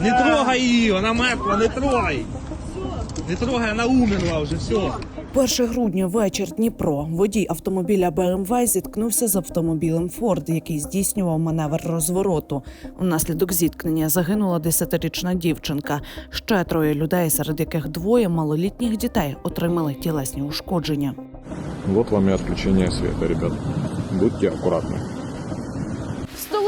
Не трогай її, вона мертва, не трогай. Не трогай, вона умерла вже, все. 1 грудня вечір Дніпро. Водій автомобіля БМВ зіткнувся з автомобілем Форд, який здійснював маневр розвороту. Унаслідок зіткнення загинула 10-річна дівчинка. Ще троє людей, серед яких двоє малолітніх дітей отримали тілесні ушкодження. Вот вам и отключение света, ребят. Будьте аккуратны.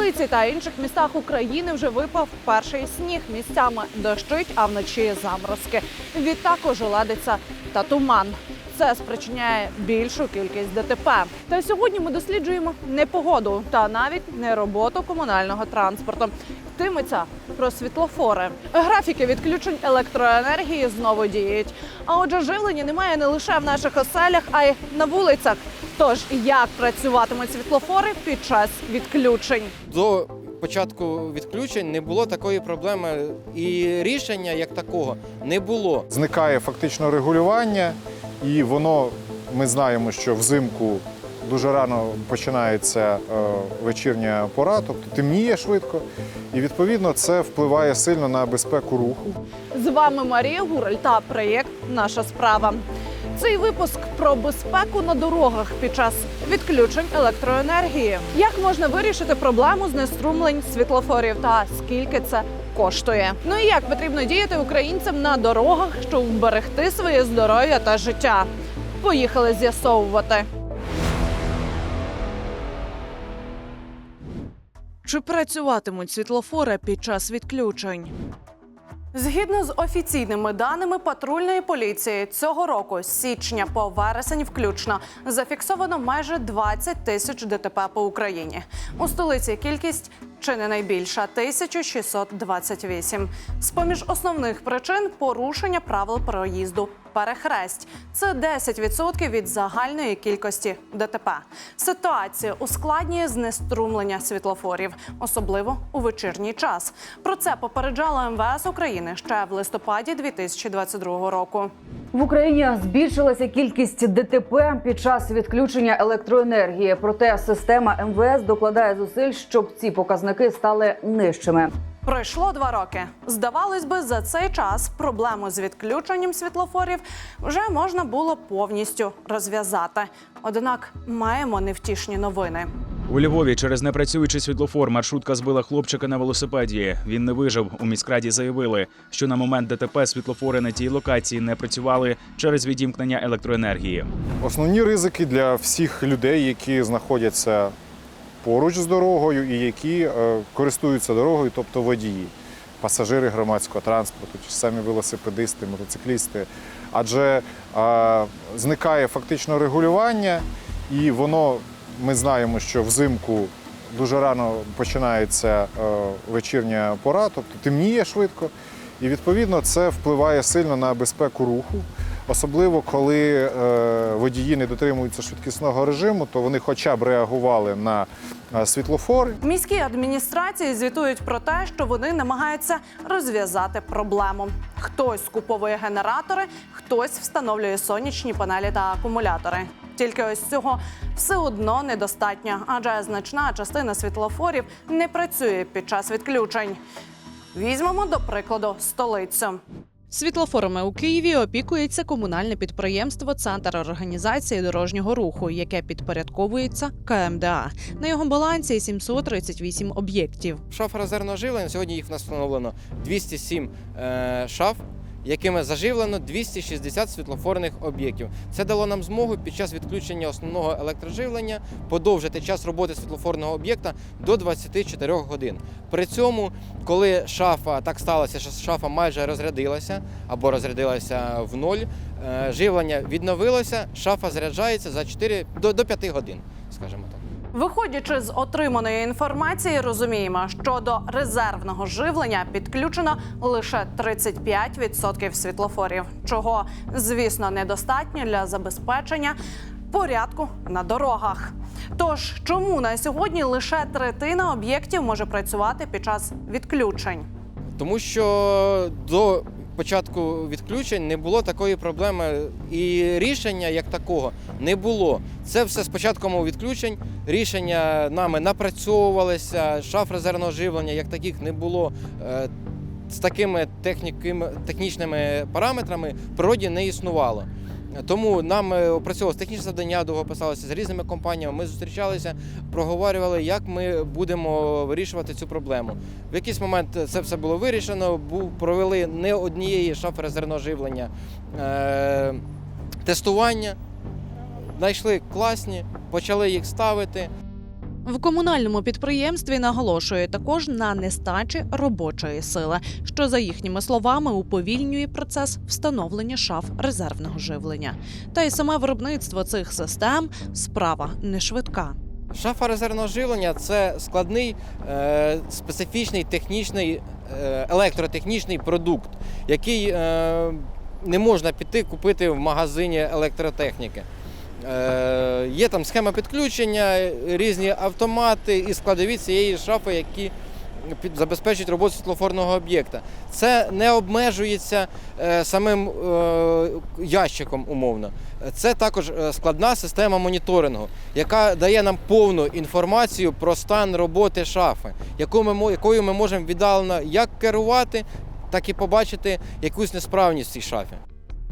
Столиці та інших містах України вже випав перший сніг. Місцями дощить, а вночі заморозки. Відтак ожеледиться та туман. Це спричиняє більшу кількість ДТП. Та сьогодні ми досліджуємо не погоду та навіть не роботу комунального транспорту. Йтиметься про світлофори. Графіки відключень електроенергії знову діють. А отже, живлення немає не лише в наших оселях, а й на вулицях. Тож як працюватимуть світлофори під час відключень? до початку відключень не було такої проблеми, і рішення як такого не було. Зникає фактично регулювання, і воно ми знаємо, що взимку дуже рано починається е, вечірня пора, тобто темніє швидко, і відповідно це впливає сильно на безпеку руху. З вами Марія Гураль та проєкт Наша справа. Цей випуск про безпеку на дорогах під час відключень електроенергії. Як можна вирішити проблему знеструмлень світлофорів та скільки це коштує? Ну і як потрібно діяти українцям на дорогах, щоб вберегти своє здоров'я та життя? Поїхали з'ясовувати. Чи працюватимуть світлофори під час відключень? Згідно з офіційними даними патрульної поліції, цього року з січня по вересень включно зафіксовано майже 20 тисяч ДТП по Україні. У столиці кількість чи не найбільша 1628. З поміж основних причин порушення правил проїзду перехресть. Це 10% від загальної кількості ДТП. Ситуацію ускладнює знеструмлення світлофорів, особливо у вечірній час. Про це попереджало МВС України ще в листопаді 2022 року. В Україні збільшилася кількість ДТП під час відключення електроенергії. Проте система МВС докладає зусиль, щоб ці показники стали нижчими. Пройшло два роки. Здавалось би, за цей час проблему з відключенням світлофорів вже можна було повністю розв'язати. Однак маємо невтішні новини. У Львові через непрацюючий світлофор маршрутка збила хлопчика на велосипеді. Він не вижив. У міськраді заявили, що на момент ДТП світлофори на тій локації не працювали через відімкнення електроенергії. Основні ризики для всіх людей, які знаходяться поруч з дорогою і які е, користуються дорогою, тобто водії, пасажири громадського транспорту, чи самі велосипедисти, мотоциклісти. Адже е, зникає фактично регулювання, і воно ми знаємо, що взимку дуже рано починається е, вечірня пора, тобто темніє швидко, і відповідно це впливає сильно на безпеку руху. Особливо коли е, водії не дотримуються швидкісного режиму, то вони хоча б реагували на е, світлофори. Міські адміністрації звітують про те, що вони намагаються розв'язати проблему. Хтось скуповує генератори, хтось встановлює сонячні панелі та акумулятори. Тільки ось цього все одно недостатньо, адже значна частина світлофорів не працює під час відключень. Візьмемо до прикладу столицю. Світлофорами у Києві опікується комунальне підприємство Центр організації дорожнього руху, яке підпорядковується КМДА. На його балансі 738 об'єктів. Шаф резервного живлення сьогодні їх в нас встановлено 207 е, шаф. Якими заживлено 260 світлофорних об'єктів. Це дало нам змогу під час відключення основного електроживлення подовжити час роботи світлофорного об'єкта до 24 годин. При цьому, коли шафа так сталося, що шафа майже розрядилася або розрядилася в ноль, е, живлення відновилося, шафа заряджається за 4 до, до 5 годин, скажімо так. Виходячи з отриманої інформації, розуміємо, що до резервного живлення підключено лише 35% світлофорів, чого, звісно, недостатньо для забезпечення порядку на дорогах. Тож, чому на сьогодні лише третина об'єктів може працювати під час відключень? Тому що до початку відключень не було такої проблеми, і рішення як такого не було. Це все з початком відключень. Рішення нами напрацьовувалися, шаф резервного живлення, як таких не було. Е, з такими технічними параметрами в природі не існувало. Тому нам е, опрацьовувалося технічне завдання, довго писалося з різними компаніями. Ми зустрічалися, проговорювали, як ми будемо вирішувати цю проблему. В якийсь момент це все було вирішено. Був провели не однієї шафери зерноживлення живлення е, тестування. Знайшли класні, почали їх ставити. В комунальному підприємстві наголошують також на нестачі робочої сили, що за їхніми словами уповільнює процес встановлення шаф резервного живлення. Та й саме виробництво цих систем справа не швидка. Шафа резервного живлення це складний е, специфічний технічний е, електротехнічний продукт, який е, не можна піти купити в магазині електротехніки. Е, є там схема підключення, різні автомати і складові цієї шафи, які забезпечують роботу світлофорного об'єкта. Це не обмежується е, самим е, ящиком умовно. Це також складна система моніторингу, яка дає нам повну інформацію про стан роботи шафи, якою ми можемо віддалено як керувати, так і побачити якусь несправність в цій шафі.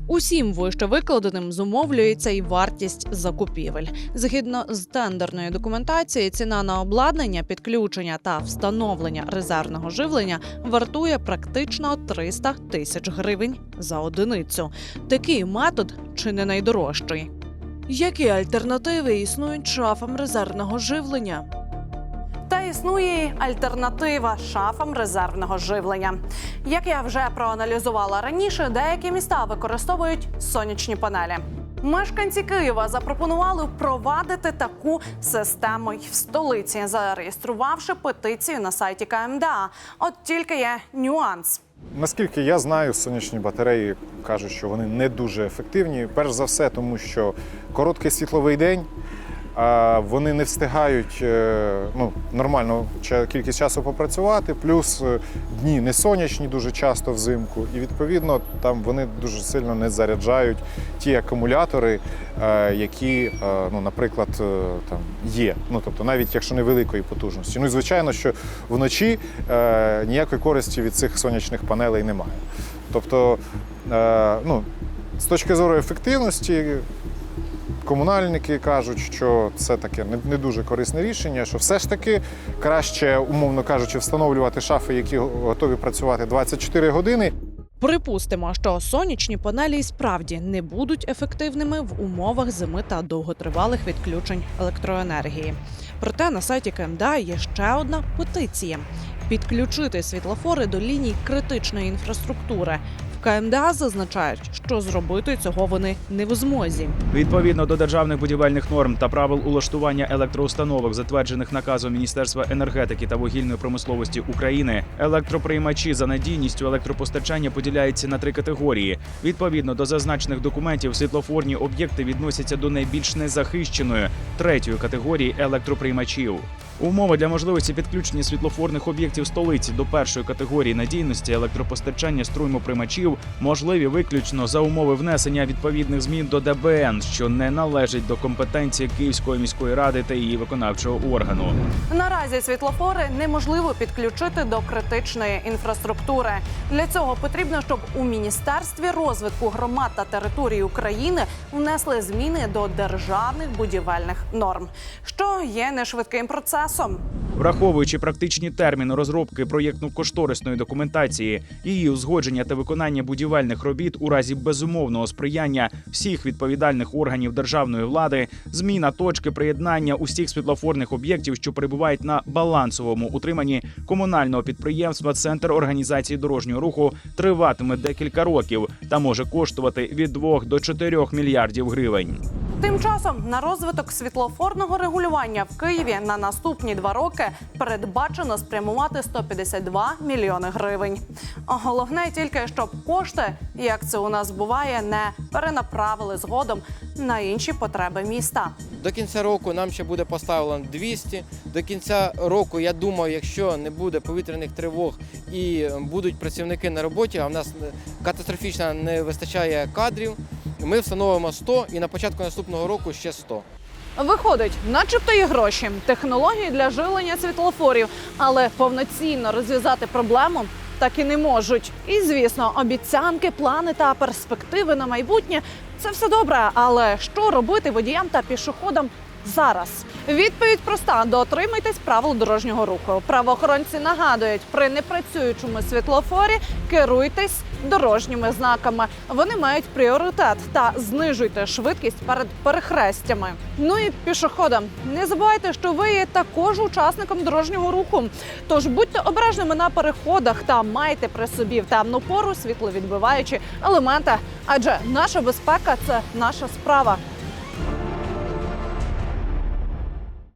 Усім вище викладеним зумовлюється і вартість закупівель. Згідно з тендерною документацією, ціна на обладнання, підключення та встановлення резервного живлення вартує практично 300 тисяч гривень за одиницю. Такий метод чи не найдорожчий. Які альтернативи існують шафам резервного живлення? Існує альтернатива шафам резервного живлення. Як я вже проаналізувала раніше, деякі міста використовують сонячні панелі. Мешканці Києва запропонували впровадити таку систему й в столиці, зареєструвавши петицію на сайті КМДА. От тільки є нюанс. Наскільки я знаю, сонячні батареї кажуть, що вони не дуже ефективні. Перш за все, тому що короткий світловий день. А Вони не встигають е, ну, нормально кількість часу попрацювати, плюс е, дні не сонячні дуже часто взимку, і відповідно там вони дуже сильно не заряджають ті акумулятори, е, які, ну, наприклад, там є. Ну тобто, навіть якщо невеликої потужності. Ну і звичайно, що вночі ніякої користі від цих сонячних панелей немає. Тобто, ну, з точки зору ефективності, комунальники кажуть, що це таке не, дуже корисне рішення, що все ж таки краще, умовно кажучи, встановлювати шафи, які готові працювати 24 години. Припустимо, що сонячні панелі і справді не будуть ефективними в умовах зими та довготривалих відключень електроенергії. Проте на сайті КМДА є ще одна петиція: підключити світлофори до ліній критичної інфраструктури. КМДА зазначають, що зробити цього вони не в змозі. Відповідно до державних будівельних норм та правил улаштування електроустановок, затверджених наказом Міністерства енергетики та вугільної промисловості України, електроприймачі за надійністю електропостачання поділяються на три категорії. Відповідно до зазначених документів, світлофорні об'єкти відносяться до найбільш незахищеної третьої категорії електроприймачів. Умови для можливості підключення світлофорних об'єктів столиці до першої категорії надійності електропостачання струмоприймачів можливі виключно за умови внесення відповідних змін до ДБН, що не належить до компетенції Київської міської ради та її виконавчого органу. Наразі світлофори неможливо підключити до критичної інфраструктури. Для цього потрібно, щоб у міністерстві розвитку громад та територій України внесли зміни до державних будівельних норм, що є нешвидким процесом. Враховуючи практичні терміни розробки проєктно-кошторисної документації, її узгодження та виконання будівельних робіт у разі безумовного сприяння всіх відповідальних органів державної влади, зміна точки приєднання усіх світлофорних об'єктів, що перебувають на балансовому утриманні комунального підприємства Центр організації дорожнього руху триватиме декілька років та може коштувати від 2 до 4 мільярдів гривень. Тим часом на розвиток світлофорного регулювання в Києві на наступні два роки передбачено спрямувати 152 мільйони гривень. Головне тільки, щоб кошти, як це у нас буває, не перенаправили згодом на інші потреби міста. До кінця року нам ще буде поставлено 200. До кінця року, я думаю, якщо не буде повітряних тривог і будуть працівники на роботі, а в нас катастрофічно не вистачає кадрів, ми встановимо 100 і на початку наступного року ще 100. Виходить, начебто є гроші, технології для жилення світлофорів, але повноцінно розв'язати проблему так і не можуть. І звісно, обіцянки, плани та перспективи на майбутнє це все добре. Але що робити водіям та пішоходам зараз? Відповідь проста: дотримуйтесь правил дорожнього руху. Правоохоронці нагадують, при непрацюючому світлофорі керуйтесь дорожніми знаками. Вони мають пріоритет та знижуйте швидкість перед перехрестями. Ну і пішоходам не забувайте, що ви є також учасником дорожнього руху. Тож будьте обережними на переходах та майте при собі в темну пору світловідбиваючі елементи. Адже наша безпека це наша справа.